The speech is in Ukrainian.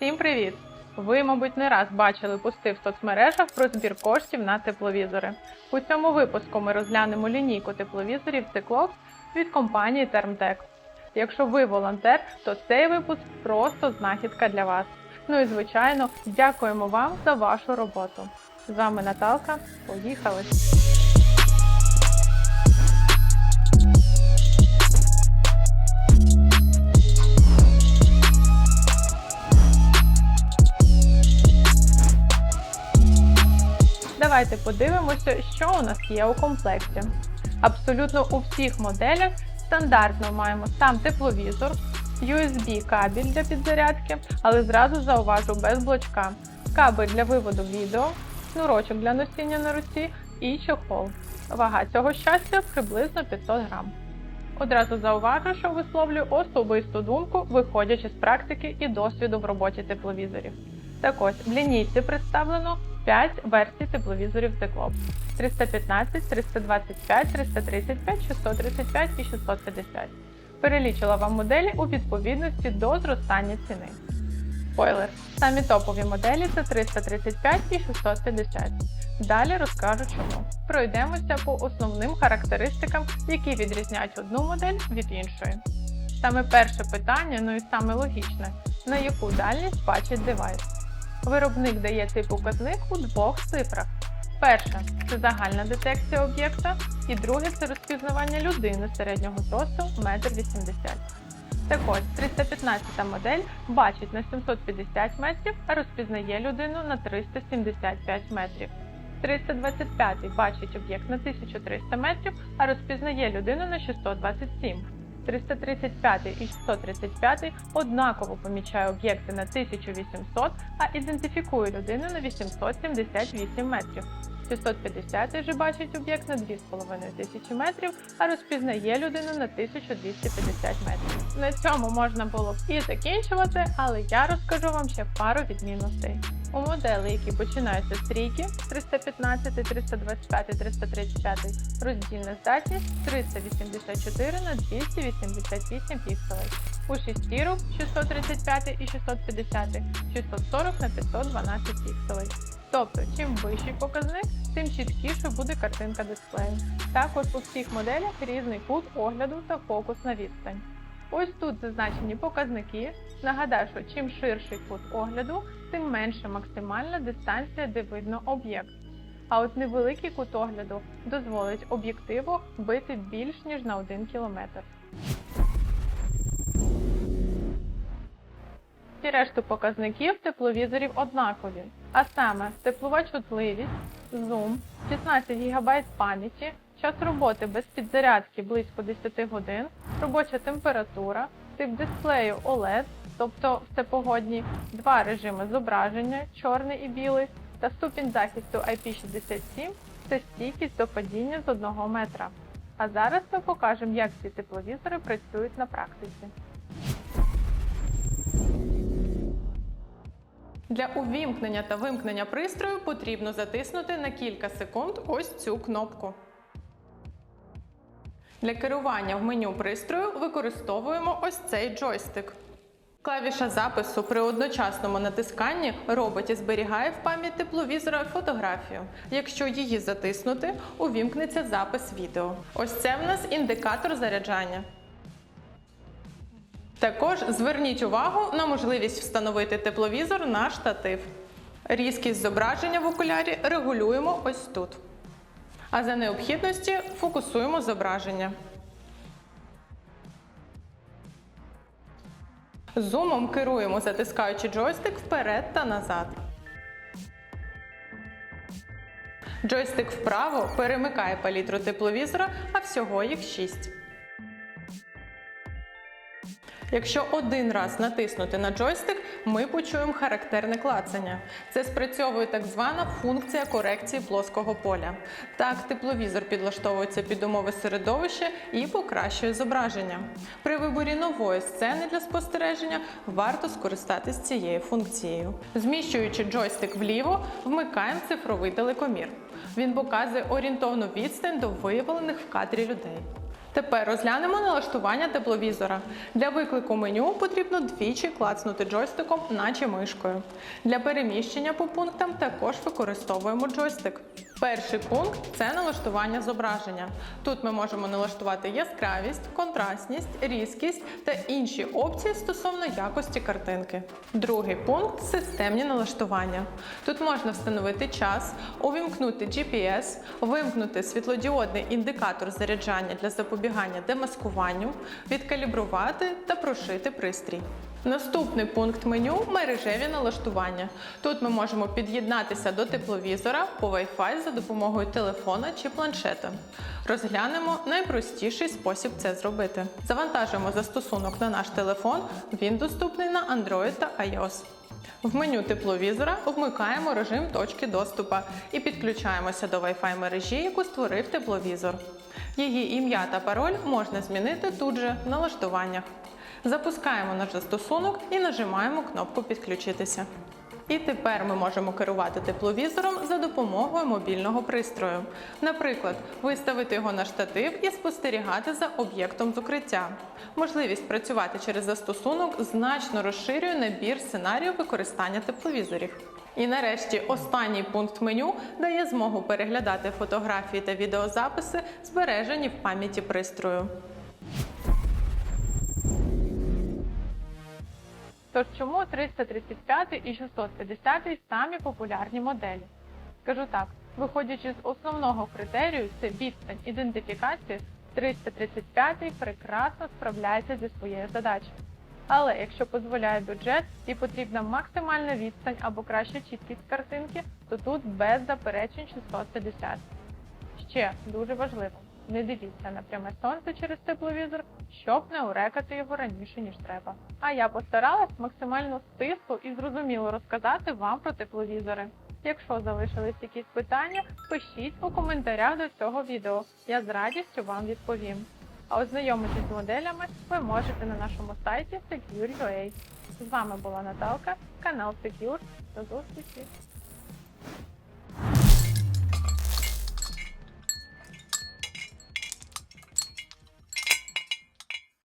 Всім привіт! Ви, мабуть, не раз бачили пости в соцмережах про збір коштів на тепловізори. У цьому випуску ми розглянемо лінійку тепловізорів Cyclops від компанії Termtec. Якщо ви волонтер, то цей випуск просто знахідка для вас. Ну і звичайно, дякуємо вам за вашу роботу. З вами Наталка. Поїхали! Давайте подивимося, що у нас є у комплекті. Абсолютно у всіх моделях стандартно маємо сам тепловізор, USB кабель для підзарядки, але зразу зауважу без блочка, кабель для виводу відео, шнурочок для носіння на руці і чохол. Вага цього щастя приблизно 500 грам. Одразу зауважу, що висловлюю особисту думку, виходячи з практики і досвіду в роботі тепловізорів. Так ось в лінійці представлено 5 версій тепловізорів Cyclops 315, 325, 335, 635 і 650. Перелічила вам моделі у відповідності до зростання ціни. Спойлер. Самі топові моделі це 335 і 650. Далі розкажу чому. Пройдемося по основним характеристикам, які відрізняють одну модель від іншої. Саме перше питання, ну і саме логічне, на яку дальність бачить девайс. Виробник дає цей показник у двох цифрах. Перше це загальна детекція об'єкта, і друге це розпізнавання людини середнього зросту 1,80 м. Так ось 315 модель бачить на 750 метрів, а розпізнає людину на 375 метрів. 325 бачить об'єкт на 1300 метрів, а розпізнає людину на 627. 335 і 635 однаково помічає об'єкти на 1800, а ідентифікує людину на 878 метрів. 650 же бачить об'єкт на 2500 метрів, а розпізнає людину на 1250 метрів. На цьому можна було б і закінчувати, але я розкажу вам ще пару відмінностей. У моделей, які починаються з трійки 315, 325, 335, роздільна здатність 384 на 288 пікселей. У шістірок 635 і 650 640 на 512 пікселей. Тобто, чим вищий показник, тим чіткіше буде картинка дисплею. Також у всіх моделях різний кут огляду та фокус на відстань. Ось тут зазначені показники. Нагадаю, що чим ширший кут огляду, тим менша максимальна дистанція, де видно об'єкт. А от невеликий кут огляду дозволить об'єктиву бити більш ніж на 1 км. Всі решту показників тепловізорів однакові, а саме теплова чутливість, зум, 16 ГБ пам'яті, час роботи без підзарядки близько 10 годин, робоча температура, тип дисплею OLED, тобто всепогодній, два режими зображення чорний і білий, та ступінь захисту IP67 це стійкість до падіння з 1 метра. А зараз ми покажемо, як ці тепловізори працюють на практиці. Для увімкнення та вимкнення пристрою потрібно затиснути на кілька секунд ось цю кнопку. Для керування в меню пристрою використовуємо ось цей джойстик. Клавіша запису при одночасному натисканні робить і зберігає в пам'ять тепловізора фотографію. Якщо її затиснути, увімкнеться запис відео. Ось це в нас індикатор заряджання. Також зверніть увагу на можливість встановити тепловізор на штатив. Різкість зображення в окулярі регулюємо ось тут. А за необхідності фокусуємо зображення. Зумом керуємо, затискаючи джойстик вперед та назад. Джойстик вправо перемикає палітру тепловізора, а всього їх 6. Якщо один раз натиснути на джойстик, ми почуємо характерне клацання. Це спрацьовує так звана функція корекції плоского поля. Так, тепловізор підлаштовується під умови середовища і покращує зображення. При виборі нової сцени для спостереження варто скористатись цією функцією. Зміщуючи джойстик вліво, вмикаємо цифровий телекомір. Він показує орієнтовну відстань до виявлених в кадрі людей. Тепер розглянемо налаштування тепловізора. Для виклику меню потрібно двічі клацнути джойстиком, наче мишкою. Для переміщення по пунктам також використовуємо джойстик. Перший пункт це налаштування зображення. Тут ми можемо налаштувати яскравість, контрастність, різкість та інші опції стосовно якості картинки. Другий пункт системні налаштування. Тут можна встановити час, увімкнути GPS, вимкнути світлодіодний індикатор заряджання для запобігання демаскуванню, відкалібрувати та прошити пристрій. Наступний пункт меню мережеві налаштування. Тут ми можемо під'єднатися до тепловізора по Wi-Fi за допомогою телефона чи планшета. Розглянемо найпростіший спосіб це зробити. Завантажимо застосунок на наш телефон. Він доступний на Android та iOS. В меню тепловізора вмикаємо режим точки доступу і підключаємося до Wi-Fi мережі, яку створив тепловізор. Її ім'я та пароль можна змінити тут же в налаштуваннях. Запускаємо наш застосунок і нажимаємо кнопку Підключитися. І тепер ми можемо керувати тепловізором за допомогою мобільного пристрою. Наприклад, виставити його на штатив і спостерігати за об'єктом з укриття. Можливість працювати через застосунок значно розширює набір сценаріїв використання тепловізорів. І нарешті останній пункт меню дає змогу переглядати фотографії та відеозаписи, збережені в пам'яті пристрою. Тож чому 335 і 650 самі популярні моделі? Скажу так, виходячи з основного критерію, це відстань ідентифікації, 335 прекрасно справляється зі своєю задачею. Але якщо дозволяє бюджет і потрібна максимальна відстань або краще чіткість картинки, то тут без заперечень 650. Ще дуже важливо, не дивіться на пряме сонце через тепловізор, щоб не урекати його раніше, ніж треба. А я постаралась максимально стисло і зрозуміло розказати вам про тепловізори. Якщо залишились якісь питання, пишіть у коментарях до цього відео. Я з радістю вам відповім. А ознайомитись з моделями ви можете на нашому сайті Secure.ua. З вами була Наталка, канал Secure. До зустрічі!